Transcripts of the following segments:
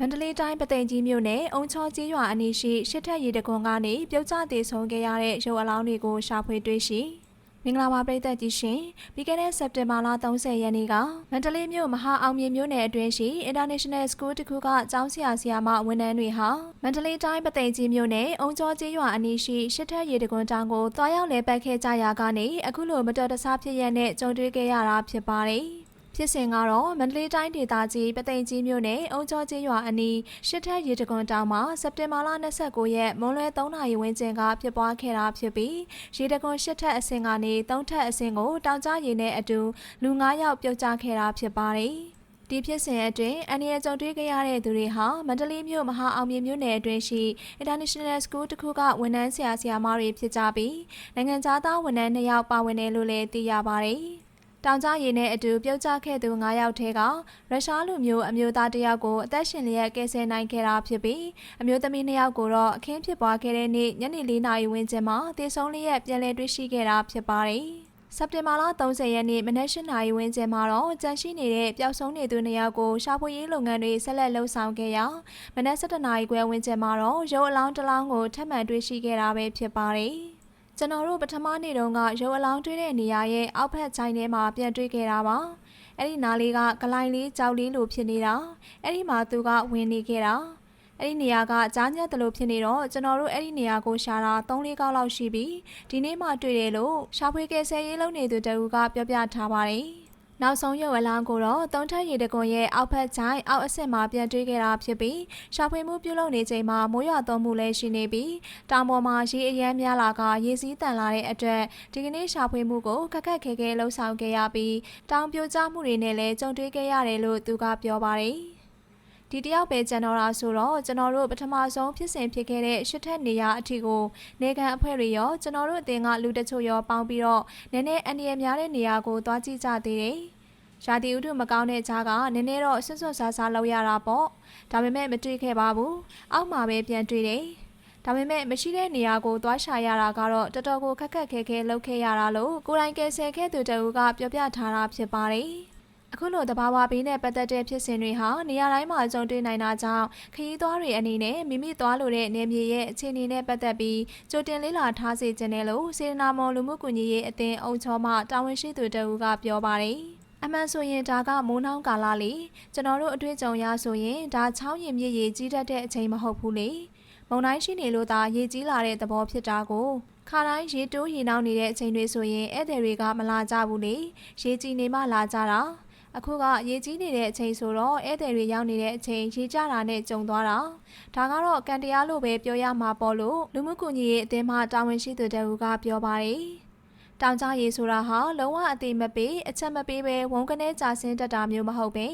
မန္တလေးတိုင်းပသိမ်ကြီးမြို့နယ်အုံချောကြီးရွာအနီးရှိရှစ်ထက်ရေတခွန်ကနေပြုတ်ကျတည်ဆုံခဲ့ရတဲ့ရုပ်အလောင်းတွေကိုရှာဖွေတွေ့ရှိမင်္ဂလာပါပရိသတ်ကြီးရှင်ပြီးခဲ့တဲ့စက်တင်ဘာလ30ရက်နေ့ကမန္တလေးမြို့မဟာအောင်မြေမြို့နယ်အတွင်းရှိ International School တစ်ခုကကျောင်းဆရာဆရာမဝန်ထမ်းတွေဟာမန္တလေးတိုင်းပသိမ်ကြီးမြို့နယ်အုံချောကြီးရွာအနီးရှိရှစ်ထက်ရေတခွန်တောင်ကိုတွားရောက်လဲပတ်ခဲ့ကြရာကနေအခုလိုမတော်တဆဖြစ်ရတဲ့ကြုံတွေ့ခဲ့ရတာဖြစ်ပါတယ် ဖြစ်စဉ်ကတော့မန္တလေးတိုင်းဒေသကြီးပသိမ်ကြီးမြို့နယ်အုံကျော်ကြီးရွာအနီးရှစ်ထက်ရေတခွန်တောင်မှာစက်တင်ဘာလ29ရက်မွန်းလွဲ3နာရီဝန်းကျင်ကဖြစ်ပွားခဲ့တာဖြစ်ပြီးရေတခွန်ရှစ်ထက်အဆင့်ကနေ3ထက်အဆင့်ကိုတောင်ကြားရေနဲ့အတူလူ9ယောက်ပြုတ်ကျခဲ့တာဖြစ်ပါတယ်။ဒီဖြစ်စဉ်အတွင်းအန်ရီယကြုံတွေ့ခဲ့ရတဲ့သူတွေဟာမန္တလေးမြို့မဟာအောင်မြေမြို့နယ်အတွင်းရှိ International School တစ်ခုကဝန်ထမ်းဆရာဆရာမတွေဖြစ်ကြပြီးနိုင်ငံသားသားဝန်ထမ်း2ယောက်ပါဝင်တယ်လို့လည်းသိရပါတယ်။ တောင်ကြားရည်နဲ့အတူပြုတ်ကျခဲ့သူ9ယောက်ထဲကရုရှားလူမျိုးအမျိုးသားတစ်ယောက်ကိုအသက်ရှင်လျက်ကယ်ဆယ်နိုင်ခဲ့တာဖြစ်ပြီးအမျိုးသမီး2ယောက်ကိုတော့အခင်းဖြစ်ပွားခဲ့တဲ့နေ့ညနေ4နာရီဝန်းကျင်မှာတည်ဆုံးလျက်ပြန်လည်တွေ့ရှိခဲ့တာဖြစ်ပါတယ်။စက်တင်ဘာလ30ရက်နေ့မနက်၈နာရီဝန်းကျင်မှာတော့ကြန့်ရှိနေတဲ့ပျောက်ဆုံးနေသူနှစ်ယောက်ကိုရှာဖွေရေးလုပ်ငန်းတွေဆက်လက်လှုပ်ဆောင်ခဲ့ရာမနက်7နာရီခွဲဝန်းကျင်မှာတော့ရုပ်အလောင်းတစ်လောင်းကိုထပ်မံတွေ့ရှိခဲ့တာပဲဖြစ်ပါတယ်။ ကျွန်တော်တို့ပထမနေ့တုန်းကရုပ်အလောင်းတွေ့တဲ့နေရာရဲ့အောက်ဖက်ချိုင်းထဲမှာပြန်တွေ့ခဲ့တာပါအဲ့ဒီနားလေးကဂလိုင်းလေးကြောက်လေးလိုဖြစ်နေတာအဲ့ဒီမှာသူကဝင်နေခဲ့တာအဲ့ဒီနေရာကကြားညက်တယ်လို့ဖြစ်နေတော့ကျွန်တော်တို့အဲ့ဒီနေရာကိုရှာတာ3လေးကောက်လောက်ရှိပြီးဒီနေ့မှတွေ့တယ်လို့ရှာဖွေကယ်ဆယ်ရေးလုပ်နေသူတဦးကပြောပြထားပါတယ် နောက်ဆုံးရုပ်အလောင်းကိုတော့သုံးထက်ရည်တကွန်ရဲ့အောက်ဖက်ချိုင်းအောက်အဆင့်မှာပြန်တွေးခဲ့တာဖြစ်ပြီးရှာဖွေမှုပြုလုပ်နေချိန်မှာမိုးရွာသွန်းမှုလည်းရှိနေပြီးတောင်ပေါ်မှာရေအရမ်းများလာကရေစီးတန်လာတဲ့အတွက်ဒီကနေ့ရှာဖွေမှုကိုခက်ခက်ခဲခဲလှုပ်ဆောင်ခဲ့ရပြီးတောင်ပြိုကျမှုတွေနဲ့လည်းကြုံတွေ့ခဲ့ရတယ်လို့သူကပြောပါတယ် ဒီတယောက်ပဲကျွန်တော်လာဆိုတော့ကျွန်တော်တို့ပထမဆုံးဖြစ်စဉ်ဖြစ်ခဲ့တဲ့ရှစ်ထက်နေရအထီကိုနေကန်အဖွဲ့တွေရောကျွန်တော်တို့အတင်းကလူတချို့ရောပေါင်းပြီးတော့နည်းနည်းအန္တရာယ်များတဲ့နေရာကိုသွားကြည့်ကြသေးတယ်။ရာသီဥတုမကောင်းတဲ့ကြားကနည်းနည်းတော့ဆွတ်ဆွတ်ဆာဆာလောက်ရတာပေါ့။ဒါပေမဲ့မတွေ့ခဲ့ပါဘူး။အောက်မှာပဲပြန်တွေ့တယ်။ဒါပေမဲ့မရှိတဲ့နေရာကိုသွားရှာရတာကတော့တော်တော်ကိုခက်ခက်ခဲခဲလုပ်ခဲ့ရတာလို့ကိုယ်တိုင်ကယ်ဆယ်ခဲ့သူတအူကပြောပြထားတာဖြစ်ပါတယ်။ အခုလိုတဘာဝဘေးနဲ့ပတ်သက်တဲ့ဖြစ်စဉ်တွေဟာနေရာတိုင်းမှာကြုံတွေ့နိုင်တာကြောင့်ခရီးသွားတွေအနေနဲ့မိမိသွားလိုတဲ့နေမြေရဲ့အခြေအနေနဲ့ပတ်သက်ပြီးကြိုတင်လေးလာထားစေခြင်းနဲ့လို့စေတနာမော်လူမှုကွန်ရက်ရဲ့အသင်းအုံချောမှတာဝန်ရှိသူတဦးကပြောပါတယ်အမှန်ဆိုရင်ဒါကမိုးနှောင်းကာလလေကျွန်တော်တို့အတွေ့အကြုံရဆိုရင်ဒါချောင်းရင်မြစ်ရေကြီးတတ်တဲ့အချိန်မဟုတ်ဘူးလေမုံတိုင်းရှိနေလို့သာရေကြီးလာတဲ့သဘောဖြစ်တာကိုခါတိုင်းရေတိုးရေနှောင်းနေတဲ့အချိန်တွေဆိုရင်ဧည့်သည်တွေကမလာကြဘူးလေရေကြီးနေမှလာကြတာ အခုကရေကြီးနေတဲ့အချိန်ဆိုတော့ဧည့်သည်တွေရောက်နေတဲ့အချိန်ရေကျတာနဲ့ကြုံသွားတာဒါကတော့ကံတရားလို့ပဲပြောရမှာပေါ့လို့လူမှုကွန်ရက်ရဲ့အသင်းမှတာဝန်ရှိသူတအူကပြောပါတယ်တောင်ကြားရေဆိုတာဟာလုံးဝအသေးမပေးအချက်မပေးပဲဝုန်းကနေကြာဆင်းတတ်တာမျိုးမဟုတ်ပဲ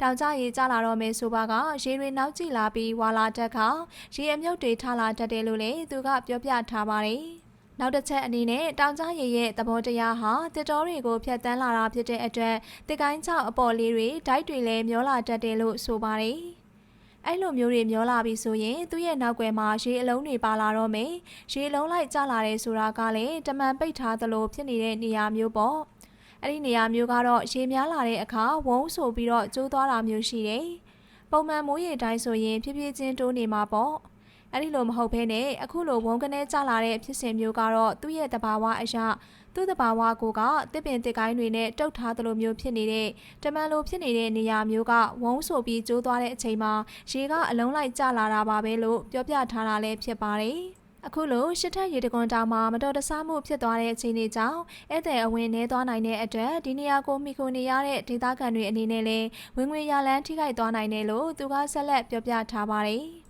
တောင်ကြားရေကျလာတော့မယ်ဆိုပါကရေတွေနောက်ကျလာပြီးဝါလာတက်ခါရေအမြုပ်တွေထလာတတ်တယ်လို့လည်းသူကပြောပြထားပါတယ် နောက်တစ်ချက်အနေနဲ့တောင်ကြားရည်ရဲ့သဘောတရားဟာတစ်တော်တွေကိုဖျက်ဆီးလာတာဖြစ်တဲ့အတွက်တစ်ကိုင်းချောက်အပေါ်လေးတွေဓာတ်တွေလည်းမျောလာတတ်တယ်လို့ဆိုပါတယ်။အဲ့လိုမျိုးတွေမျောလာပြီဆိုရင်သူ့ရဲ့နောက်ွယ်မှာရေအလုံးတွေပါလာတော့မယ်။ရေလုံးလိုက်ကျလာတယ်ဆိုတာကလည်းတမန်ပိတ်ထားသလိုဖြစ်နေတဲ့နေရာမျိုးပေါ့။အဲ့ဒီနေရာမျိုးကတော့ရေများလာတဲ့အခါဝုန်းဆိုပြီးတော့ကျိုးသွားတာမျိုးရှိတယ်။ပုံမှန်မိုးရေတိုင်းဆိုရင်ဖြည်းဖြည်းချင်းတိုးနေမှာပေါ့။ အဲ့ဒီလိုမဟုတ်ဘဲနဲ့အခုလိုဝုန်းကနေကြလာတဲ့ဖြစ်စဉ်မျိုးကတော့သူ့ရဲ့တဘာဝအရာသူ့တဘာဝကိုကတစ်ပင်တစ်ကိုင်းတွေနဲ့တုတ်ထားသလိုမျိုးဖြစ်နေတဲ့တမန်လိုဖြစ်နေတဲ့နေရာမျိုးကဝုန်းဆိုပြီးကျိုးသွားတဲ့အချိန်မှာရေကအလုံးလိုက်ကျလာတာပါပဲလို့ပြောပြထားတာလည်းဖြစ်ပါတယ်အခုလိုရှစ်ထက်ရေတကွန်တောင်မှာမတော်တဆမှုဖြစ်သွားတဲ့အချိန်တွေကြောင့်ဧည့်သည်အဝင်နေသွားနိုင်တဲ့အတွက်ဒီနေရာကိုမိခိုနေရတဲ့ဒေသခံတွေအနေနဲ့လည်းဝင်ငွေရလန်းထိခိုက်သွားနိုင်တယ်လို့သူကဆက်လက်ပြောပြထားပါတယ်